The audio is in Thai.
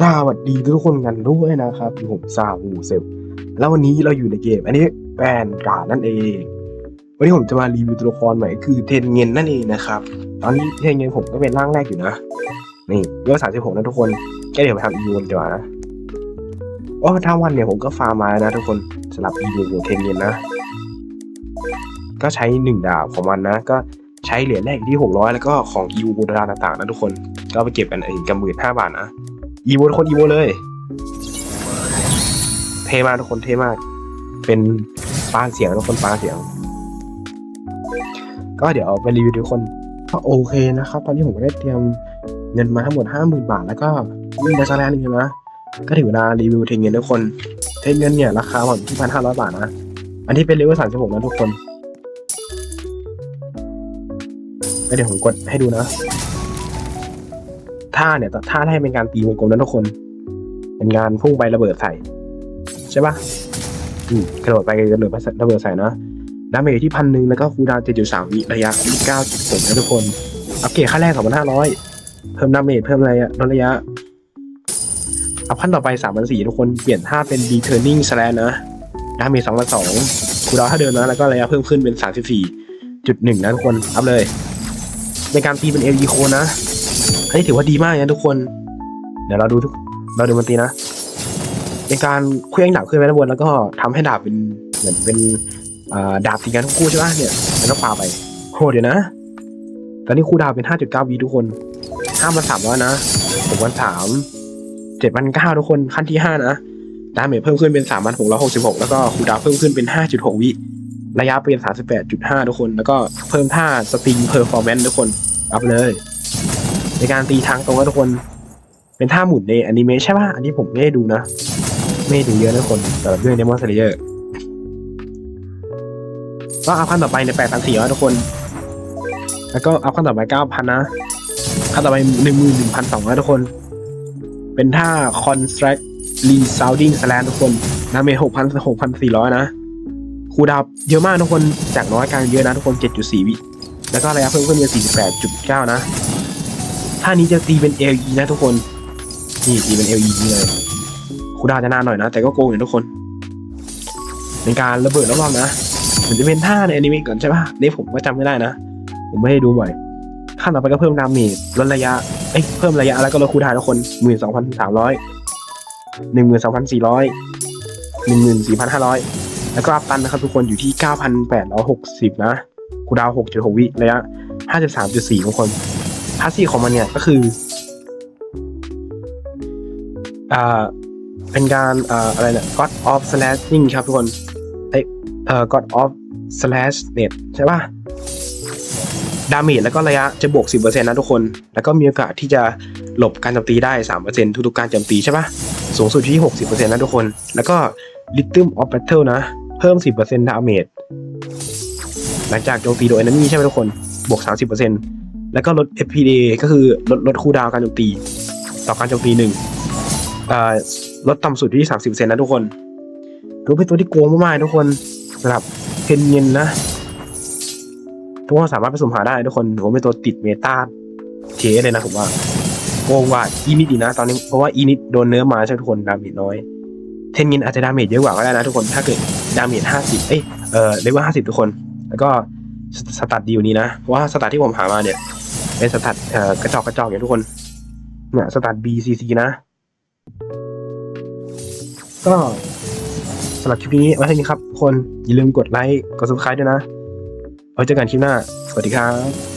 สวัสดีทุกคนกันด้วยนะครับอยู่ผมซาบูเซลแล้ววันนี้เราอยู่ในเกม อันนี้แฟนการ์ดนั่นเอง วันนี้ผมจะมารีวิวตัวละครใหม่คือเทนเงินนั่นเองนะครับ ตอนนี้เทนเงินผมก็เป็นร่างแรกอยู่นะ นี่เรื่องสามสิบหกนะทุกคนก็เดี๋ยวไปทำอีวนดีกว่านะโอ้ทั้งวันเนี่ยผมก็ฟาร์มมาแล้วนะทุกคนสำหรับอีโวเทนเงินนะ ก็ใช้หนึ่งดาบของมันนะ ก็ใช้เหรียญแรกที่หกร้อยแล้วก็ของอีโวดาราต่างๆนะทุกคน ก็ไปเก็บกันเองกับหมื่นห้าบาทนะ อีโวทุกคนอีโวเลย เทมากทุกคนเทมาก เป็นปางเสียงทุกคนปางเสียง ก็เดี๋ยวไปรีวิวทุกคนก็โอเคนะครับ ตอนนี้ผมก็ได้เตรียมเงินมาทั้งหมดห้าหมื่นบาท แล้วก็มีดัชแลนด์นึงนะก็ถึงเวลารีวิวเทเงินทุกคนเทเงินเนี่ยราคาผมที่พันห้าร้อยบาทนะอันที่เป็นเลเวลสามสิบหกนะทุกคนก็เดี๋ยวผมกดให้ดูนะ ท่าเนี่ยท่าให้เป็นการตีวงกลมนั้นทุกคน เป็นงานพุ่งไประเบิดใส่ ใช่ปะอืมกระโดดไปกระโดดระเบิดใส่นะดาเมจที่พันหนึ่งแล้วก็คูดาวเจ็ดจุดสามวิระยะที่เก้าจุดหกนะทุกคนอัปเกรดค่าแรกสองพันห้าร้อยเพิ่มดาเมจเพิ่มอะไรอะลดระยะอัพขั้นต่อไปสามพันสี่ทุกคนเปลี่ยนท่าเป็น returning slash นะดาเมจสองพันสองคูดาวน์เท่าเดิมนะแล้วก็ระยะเพิ่มขึ้นเป็นสามสิบสี่จุดหนึ่งนะทุกคนอัพเลย ในการตีเป็นเอลีโคนะ อันนี้ถือว่าดีมากนะทุกคน เดี๋ยวเราดูทุกเราดูมันตีนะในการเคลื่อนดาบขึ้นไปด้านบนแล้วก็ทำให้ดาบเป็นเหมือนเป็นดาบตีกันคู่ใช่ปะเนี่ยมันก็ปาไปโหเดี๋ยวนะ ตอนนี้คู่ดาวเป็น 5.9วีทุกคนห้ามันสามร้อยนะผมวันสามเจ็ดพันเก้าทุกคนขั้นที่ห้านะดาเมจเพิ่มขึ้นเป็นสามพันหกร้อยหกสิบหกแล้วก็คูลดาวเพิ่มขึ้นเป็นห้าจุดหกวิระยะเป็นสามสิบแปดจุดห้าทุกคน แล้วก็เพิ่มท่าสตริงเพอร์ฟอร์แมนซ์ทุกคนอัพเลย ในการตีทางตรงนะทุกคน เป็นท่าหมุนในอนิเมะใช่ป่ะ อันนี้ผมไม่ได้ดูนะ ไม่ได้ดูเยอะนะทุกคนแต่เรื่องเดมอนสเลเยอร์ก็เอาขั้นต่อไปในแปดพันสี่ร้อยทุกคน แล้วก็เอาขั้นต่อไปเก้าพันนะ ขั้นต่อไปหนึ่งหมื่นหนึ่งพันสองร้อยทุกคน เป็นท่า construct resounding slash ทุกคนดาเมหกพันหกพันสี่ร้อยนะ คูดาวเยอะมากทุกคน จากน้อยกลางเยอะนะทุกคนเจ็ดจุดสี่วิ แล้วก็ระยะเพิ่มขึ้นเป็นสี่สิบแปดจุดเก้านะ ท่านี้จะตีเป็น LE นะทุกคน นี่ตีเป็น LE เลยคูดาจะนานหน่อยนะ แต่ก็โกงอยู่ทุกคน เป็นการระเบิดรอบๆนะเหมือนจะเป็นท่าในอนิเมะก่อนใช่ปะนี่ผมก็จำไม่ได้นะ ผมไม่ได้ดูบ่อย ขั้นต่อไปก็เพิ่มดาเมจลดระยะ เอ้ย เพิ่มระยะแล้วก็ลดคูดาทุกคนหมื่นสองพันสามร้อยหนึ่งหมื่นสองพันสี่ร้อยหนึ่งหมื่นสี่พันห้าร้อยแล้วก็อัพตันนะครับทุกคนอยู่ที่เก้าพันแปดร้อยหกสิบนะคูดาวหกจุดหกวิระยะห้าสิบสามจุดสี่ทุกคน พาสซีของมันเนี่ยก็คืออ่าเป็นการอ่าอะไรเนี่ย God of Slashing ครับทุกคนไอเอ่อ God of Slash Net ใช่ป่ะดาเมจแล้วก็ระยะจะบวก 10%นะทุกคน แล้วก็มีโอกาสที่จะหลบการโจมตีได้ 3%ทุกๆการโจมตีใช่ป่ะสูงสุดที่ 60%นะทุกคน แล้วก็ Rhythm of Battle นะ เพิ่ม 10%ดาเมจหลังจากโจมตีโดย enemy ใช่ไหมทุกคน บวก 30% แล้วก็ลด FPD ก็คือลดลดคูดาวการโจมตี ต่อการโจมตีหนึ่งลดต่ำสุดที่ 30%นะทุกคนถือเป็นตัวที่โกงมากๆทุกคนสำหรับเพนเงินนะ ทุกคนสามารถไปสุ่มหาได้ทุกคนผมเป็นตัวติดเมตาเทเลยนะผมว่าโกงว่าอีนิดดีนะ ตอนนี้เพราะว่าอีนิดโดนเนื้อมาใช่ทุกคนดาเมจน้อยเทนเงินอาจจะดาเมจเยอะกว่าก็ได้นะทุกคนถ้าเกิดดาเมจห้าสิบเอ้ยเออเลเวลห้าสิบทุกคน แล้วก็สสตัดดีอยู่นี้นะเพราะว่าสตัดที่ผมหามาเนี่ย ไอ้สตัดเอ่อกระจอกกระจอกอย่างทุกคนเนี่ยสตัด BCC นะ ก็สำหรับคลิปนี้ไว้เท่านี้ครับคนอย่าลืมกดไลค์กด subscribe ด้วยนะไว้เจอกันคลิปหน้า สวัสดีครับ